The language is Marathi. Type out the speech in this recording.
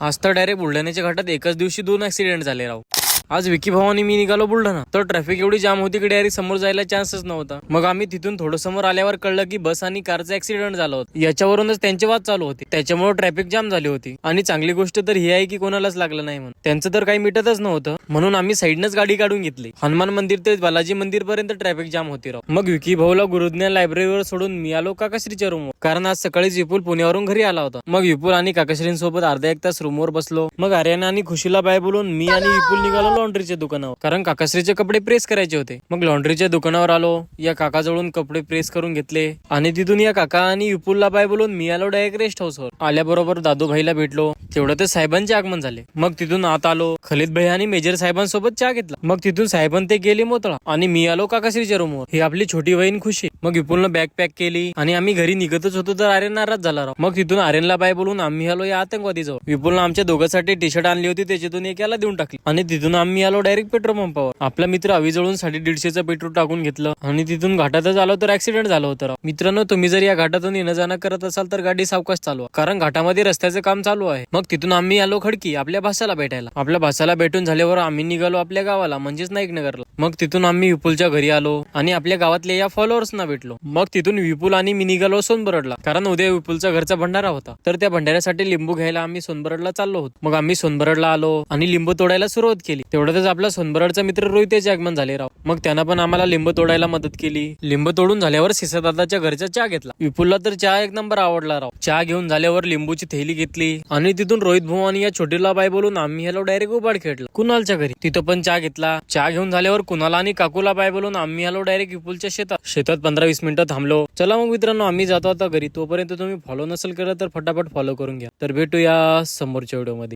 आज तर डायरेक्ट बुलढाण्याच्या घाटात एकाच दिवशी दोन ऍक्सिडेंट झाले राव. आज विकी भाऊ मी निघालो बुलढाणा. तर ट्रॅफिक एवढी जाम होती की डायरेक्ट समोर जायला चान्सच नव्हता. मग आम्ही तिथून थोडं समोर आल्यावर कळलं की बस आणि कारचा ऍक्सिडेंट झाला होता. याच्यावरूनच त्यांचे वाद चालू होते. त्याच्यामुळे ट्रॅफिक जाम झाली होती. आणि चांगली गोष्ट तर ही आहे की कोणालाच लागलं नाही म्हणून. त्यांचं तर काही मिटतच नव्हतं. म्हणून आम्ही साईडनच गाडी काढून घेतली. हनुमान मंदिर ते बालाजी मंदिर पर्यंत ट्रॅफिक जाम होती राव. मग विकी भाऊला गुरुज्ञान लायब्ररीवर सोडून मी आलो काकाश्रीच्या रूमवर कारण आज सकाळीच विपुल पुण्यावरून घरी आला होता. मग विपुल आणि काकाश्रींसोबत अर्धा एक तास रूमवर बसलो. मग आर्याना आणि खुशीला बाय बोलून मी आणि विपुल निघालो लॉन्ड्रीच्या दुकानावर. कारण काकाश्रीचे कपडे प्रेस करायचे होते. मग लॉन्ड्रीच्या दुकानावर आलो. या काकाजवळून कपडे प्रेस करून घेतले. आणि तिथून या काका आणि विपुलला बाय बोलून मी आलो डायरेक्ट रेस्ट हाऊसवर आल्याबरोबर दादूभाईला भेटलो. तेवढं ते साहेबांचे आगमन झाले. मग तिथून आत आलो. खलीद भाई आणि मेजर साहेबांसोबत चहा घेतला. मग तिथून साहेबां ते गेले मोतळा. आणि मी आलो काकाश्रीच्या रूमवर ही आपली छोटी बहीण खुशी. मग विपुलनं बॅग पॅक केली. आणि आम्ही घरी निघतच होतो तर आर्यन नाराज झाला राव. मग तिथून आर्यनला बाय बोलून आम्ही आलो या आतंकवादी जवळ विपुलनं आमच्या दोघांसाठी टी शर्ट आणली होती. त्याच्यातून एक याला देऊन टाकली. आणि तिथून आम्ही आम्ही आलो डायरेक्ट पेट्रोल पंपावर आपला मित्र अवी साडे दीडशेचं पेट्रोल टाकून घेतलं. आणि तिथून घाटातच आलो तर ऍक्सिडेंट झालं होतं. मित्रांनो तुम्ही जर या घाटातून येणं जाणं करत असाल तर गाडी सावकाश चालवा. कारण घाटामध्ये रस्त्याचं काम चालू आहे. मग तिथून आम्ही आलो खडकी आपल्या भाषाला भेटायला. आपल्या भाषाला भेटून झाल्यावर आम्ही निघालो आपल्या गावाला म्हणजेच नाईक नगरला. मग तिथून आम्ही विपुलच्या घरी आलो आणि आपल्या गावातल्या या फॉलोअर्सना भेटलो. मग तिथून विपुल आणि मी निघालो सोनबरडला. कारण उद्या विपुलचा घरचा भंडारा होता. तर त्या भंडाऱ्यासाठी लिंबू घ्यायला आम्ही सोनबरडला चाललो होतो. मग आम्ही सोनबरडला आलो आणि लिंबू तोडायला सुरुवात केली. तेवढ्यातच आपला सोनबरडचा मित्र रोहितेचे आगमन झाले राव. मग त्यानं पण आम्हाला लिंबू तोडायला मदत केली. लिंबू तोडून झाल्यावर दादाच्या घरचा चहा घेतला. विपुलला तर चहा एक नंबर आवडला राव. चहा घेऊन झाल्यावर लिंबूची थैली घेतली आणि तिथून रोहित भाऊ या छोटीला बाय बोलून आम्ही ह्याला डायरेक्ट उबाड खेळला. कुणालच्या घरी. तिथं पण चहा घेतला. चहा घेऊन झाल्यावर कुणाला आणि काकूला बाय बोलून आम्ही आलो डायरेक्ट विपुलच्या शेतात. शेतात पंधरा वीस मिनिटं थांबलो. चला मग मित्रांनो आम्ही जातो आता घरी. तोपर्यंत तुम्ही फॉलो नसेल करत तर फटाफट फॉलो करून घ्या. तर भेटूया समोरच्या व्हिडिओमध्ये.